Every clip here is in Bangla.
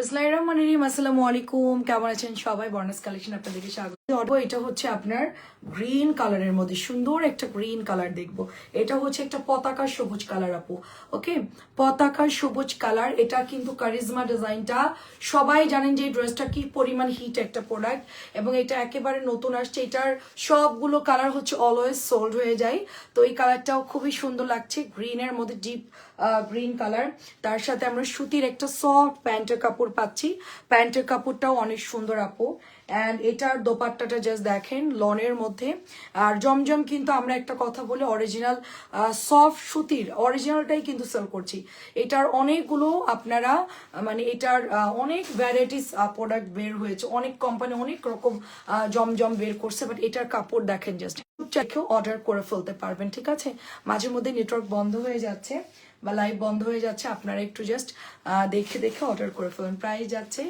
বিসমিল্লাহির রহমানির রহিম। আসসালামু আলাইকুম। কেমন আছেন সবাই? বর্ণাস কালেকশন আপনাদেরকে স্বাগত। এটা হচ্ছে আপনার গ্রিন কালারের মধ্যে, সুন্দর একটা গ্রিন কালার দেখব। এটা হচ্ছে একটা পতাকা সবুজ কালার আপু ওকে পতাকা সবুজ কালার এটা কিন্তু কারিজমা ডিজাইনটা সবাই জানেন যে এই ড্রেসটা কি পরিমাণ হিট একটা প্রোডাক্ট এবং এটা একেবারে নতুন আসছে, এটার সবগুলো কালার হচ্ছে অলওয়েজ সোল্ড হয়ে যায়। তো এই কালারটাও খুবই সুন্দর লাগছে গ্রিনের মধ্যে ডিপ গ্রিন কালার তার সাথে আমরা সুতির একটা সফট প্যান্টের কাপড় পাচ্ছি প্যান্টের কাপড়টাও অনেক সুন্দর আপু। অ্যান্ড এটার দোপাট্টাটা জাস্ট দেখেন, লনের মধ্যে। আর জমজম কিন্তু আমরা একটা কথা বলি অরিজিনাল সফট সুতির অরিজিনালটাই কিন্তু সেল করছি। এটার অনেকগুলো আপনারা মানে এটার অনেক ভ্যারাইটিস প্রোডাক্ট বের হয়েছে। অনেক কোম্পানি অনেক রকম জমজম বের করছে বাট এটার কাপড় দেখেন জাস্ট চাইকেও অর্ডার করে ফেলতে পারবেন, ঠিক আছে? মাঝে মধ্যে নেটওয়ার্ক বন্ধ হয়ে যাচ্ছে বা লাইভ বন্ধ হয়ে যাচ্ছে, আপনারা একটু জাস্ট দেখে দেখে অর্ডার করে ফেলবেন প্রাইস যাচ্ছে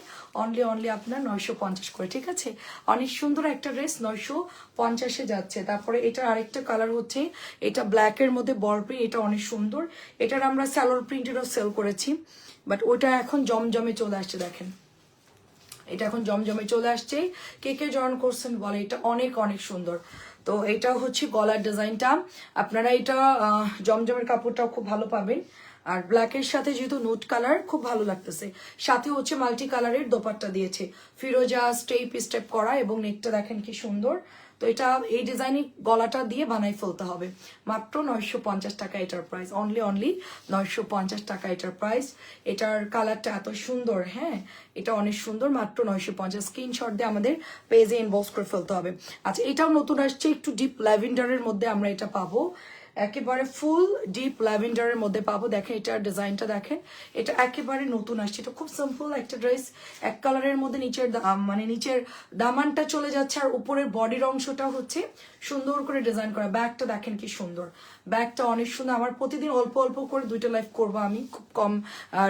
অনলি অনলি আপনার নয়শো পঞ্চাশ করে, ঠিক আছে? অনেক সুন্দর একটা ড্রেস নয়শো পঞ্চাশে যাচ্ছে। তারপরে এটার আরেকটা কালার হচ্ছে, এটা ব্ল্যাকের মধ্যে বল প্রিন্ট এটা অনেক সুন্দর। এটার আমরা স্যালোর প্রিন্টেরও সেল করেছি বাট ওটা এখন জমজমে চলে আসছে, দেখেন। এটা এখন জমজমে চলে আসছে। কে কে জয়েন করছেন বলে, এটা অনেক অনেক সুন্দর। তো এটা হচ্ছে গলার ডিজাইনটা। আপনারা এটা জমজমের কাপড়টাও খুব ভালো পাবেন। আর ব্ল্যাকের সাথে যেহেতু নোট কালার খুব ভালো লাগতেছে। সাথে হচ্ছে মাল্টি কালারের দোপাট্টা দিয়েছে। ফিরোজা স্টেপ স্টেপ করা এবং নেকটা দেখেন কি সুন্দর। তো এটা এই ডিজাইনিং গলাটা দিয়ে বানাই ফেলতে হবে। মাত্র নয়শো পঞ্চাশ টাকা এটার প্রাইস অনলি অনলি নয়শো পঞ্চাশ টাকা এটার প্রাইস এটার কালারটা এত সুন্দর হ্যাঁ? এটা অনেক সুন্দর। মাত্র নয়শো পঞ্চাশ। স্ক্রিনশট দিয়ে আমাদের পেজে ইনবক্স করে ফেলতে হবে। আচ্ছা এটাও নতুন আসছে। একটু ডিপ ল্যাভেন্ডারের মধ্যে আমরা এটা পাবো। একেবারে ফুল ডিপ ল্যাভেন্ডারের মধ্যে পাবো। দেখেন এটার ডিজাইনটা দেখেন। এটা একেবারে নতুন আসছে। এটা খুব সিম্পল একটা ড্রেস এক কালারের মধ্যে নিচের মানে নিচের দামানটা চলে যাচ্ছে আর উপরের বডির অংশটা হচ্ছে সুন্দর করে ডিজাইন করা। ব্যাগটা দেখেন কি সুন্দর। ব্যাগটা অনেক সুন্দর। আমার প্রতিদিন অল্প অল্প করে দুইটা লাইফ করব আমি। খুব কম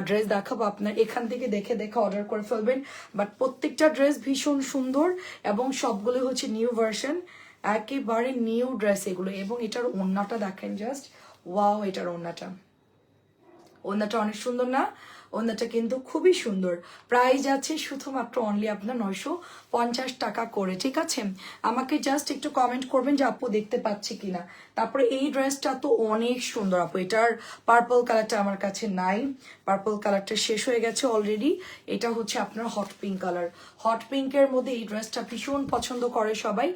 ড্রেস দেখাবো আপনার। এখান থেকে দেখে দেখে অর্ডার করে ফেলবেন। বাট প্রত্যেকটা ড্রেস ভীষণ সুন্দর এবং সবগুলো হচ্ছে নিউ ভার্সন একেবারে নিউ ড্রেস এগুলো এবং এটার ওড়নাটা দেখেন জাস্ট ওয়াও এটার ওড়নাটা। ওড়নাটা অনেক সুন্দর না? ওড়নাটা কিন্তু খুবই সুন্দর। প্রাইস আছে শুধুমাত্র অনলি আপনার নয়শো পঞ্চাশ টাকা করে, ঠিক আছে? আমাকে জাস্ট একটু কমেন্ট করবেন যে আপু দেখতে পাচ্ছি কিনা। তারপরে এই ড্রেসটা তো অনেক সুন্দর আপু। এটার পার্পল কালারটা আমার কাছে নাই। পার্পল কালারটা শেষ হয়ে গেছে অলরেডি এটা হচ্ছে আপনার হট পিঙ্ক কালার হট পিঙ্কের মধ্যে এই ড্রেসটা ভীষণ পছন্দ করে সবাই।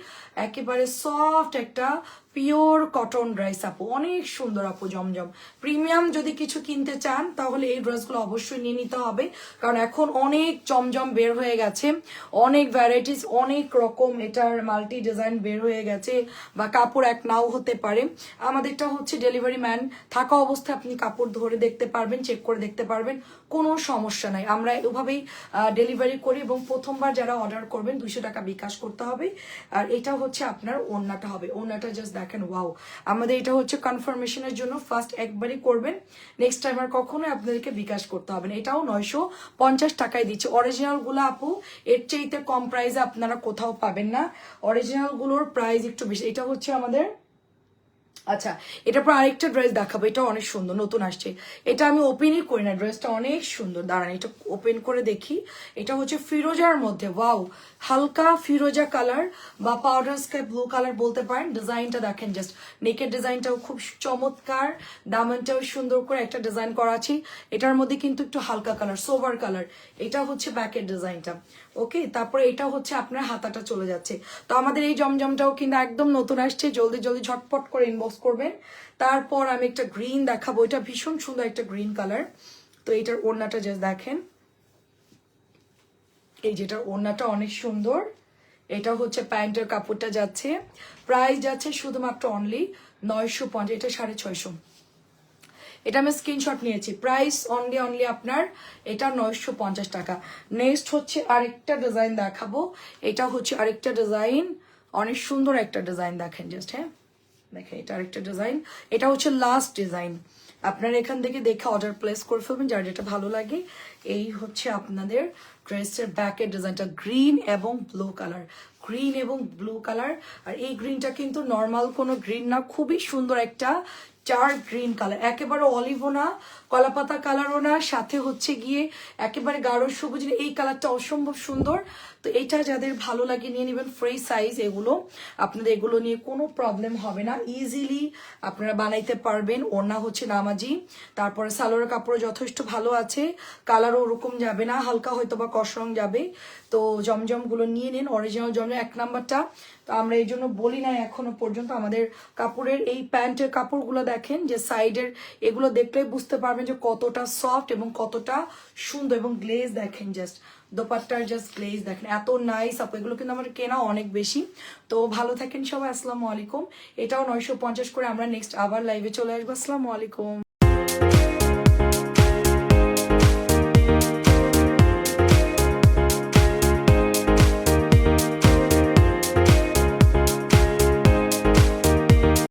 একেবারে সফট একটা পিওর কটন ড্রেস আপু। অনেক সুন্দর আপু, জমজম। প্রিমিয়াম যদি কিছু কিনতে চান, তাহলে এই ড্রেসগুলো অবশ্যই নিয়ে নিতে হবে। কারণ এখন অনেক জমজম বের হয়ে গেছে। অনেক ভ্যারাইটিস অনেক রকম এটার মাল্টি ডিজাইন বের হয়ে গেছে বা কাপড় এক নাও হতে পারে। আমাদেরটা হচ্ছে ডেলিভারি ম্যান থাকা অবস্থায় আপনি কাপড় ধরে দেখতে পারবেন চেক করে দেখতে পারবেন। কোনো সমস্যা নাই। আমরা এভাবেই ডেলিভারি করি এবং প্রথমবার যারা অর্ডার করবেন দুশো টাকা বিকাশ করতে হবে। আর এটা হচ্ছে আপনার ওড়নাটা হবে। ওড়নাটা জাস্ট দেখেন ওয়াও আমাদের এটা হচ্ছে কনফার্মেশনের জন্য ফার্স্ট একবারই করবেন। নেক্সট টাইম আর কখনোই আপনাদেরকে বিকাশ করতে হবে না। এটাও নয়শো পঞ্চাশ টাকায় দিচ্ছে। অরিজিনালগুলো আপু, এর চাইতে কম প্রাইসে আপনারা কোথাও পাবেন না। অরিজিনালগুলোর প্রাইস একটু বেশি। এটা হচ্ছে আমাদের আচ্ছা এটার পর আরেকটা ড্রেস দেখাবো এটা অনেক সুন্দর, নতুন আসছে। এটা আমি ওপেনই করি না ড্রেসটা অনেক সুন্দর, দাঁড়ান, এটা ওপেন করে দেখি। এটা হচ্ছে ফিরোজার মধ্যে ওয়াও হালকা ফিরোজা কালার বা পাউডার স্কাই ব্লু কালার বলতে পারেন। ডিজাইনটা দেখেন জাস্ট নেকের ডিজাইনটাও খুব চমৎকার দামনটাও সুন্দর করে একটা ডিজাইন করা আছে। এটার মধ্যে কিন্তু একটু হালকা কালার সোভার কালার এটা হচ্ছে ব্যাকের ডিজাইনটা ওকে তারপরে এটা হচ্ছে আপনার হাতাটা চলে যাচ্ছে। তো আমাদের এই জমজমটাও কিন্তু একদম নতুন আসছে, জলদি জলদি ঝটপট করে ইনবক্স করবেন। তারপর আমি একটা গ্রিন দেখাবো, এটা ভীষণ সুন্দর একটা গ্রিন কালার তো এটার ওড়নাটা জাস্ট দেখেন। এই যেটার ওড়নাটা অনেক সুন্দর। এটা হচ্ছে প্যান্টের কাপড়টা যাচ্ছে। প্রাইস যাচ্ছে শুধুমাত্র অনলি নয়শো পঞ্চাশ, এটা সাড়ে ছয়শো। এটা আমি স্ক্রিনশট নিয়েছি। প্রাইস অনলি অনলি আপনার এটা নয়শো পঞ্চাশ টাকা। নেক্সট হচ্ছে আরেকটা ডিজাইন দেখাবো। এটা হচ্ছে আরেকটা ডিজাইন অনেক সুন্দর একটা ডিজাইন দেখেন জাস্ট হ্যাঁ? দেখেন, এটা আরেকটা ডিজাইন এটা হচ্ছে লাস্ট ডিজাইন আপনারা এখান থেকে দেখে অর্ডার প্লেস করে ফেলবেন, যার যেটা ভালো লাগে। এই হচ্ছে আপনাদের ড্রেসের ব্যাকের ডিজাইনটা গ্রিন এবং ব্লু কালার গ্রিন এবং ব্লু কালার আর এই গ্রিনটা কিন্তু নর্মাল কোনো গ্রিন না। খুবই সুন্দর একটা ডার্ক গ্রিন কালার একেবারে অলিভও না, কলাপাতা কালারও না, সাথে হচ্ছে গিয়ে একেবারে গাঢ় সবুজ, এই কালারটা অসম্ভব সুন্দর। তো এটা যাদের ভালো লাগে নিয়ে নেবেন ফ্রি সাইজ এগুলো। আপনাদের এগুলো নিয়ে কোনো প্রবলেম হবে না। ইজিলি আপনারা বানাইতে পারবেন। ওড়না হচ্ছে নামাজি। তারপরে সালোয়ার কাপড় যথেষ্ট ভালো আছে। কালারও ওরকম যাবে না। হালকা হয়তো বা কসরং যাবে। তো জমজমগুলো নিয়ে নিন। অরিজিনাল জমজম, এক নাম্বারটা তো আমরা এই জন্য বলি না এখনও পর্যন্ত আমাদের কাপড়ের, এই প্যান্টের কাপড়গুলো দেখেন যে সাইডের এগুলো দেখলেই বুঝতে পারবেন যে কতটা সফট এবং কতটা সুন্দর এবং গ্লেজ দেখেন জাস্ট দোপাট্টার জাস্ট গ্লেজ দেখেন। এত নাইস আপ, এগুলো কিন্তু আমার কেনা অনেক বেশি। তো ভালো থাকেন সবাই, আসসালামু আলাইকুম। এটাও নয়শো পঞ্চাশ করে আমরা নেক্সট আবার লাইভে চলে আসব। আসসালামু আলাইকুম।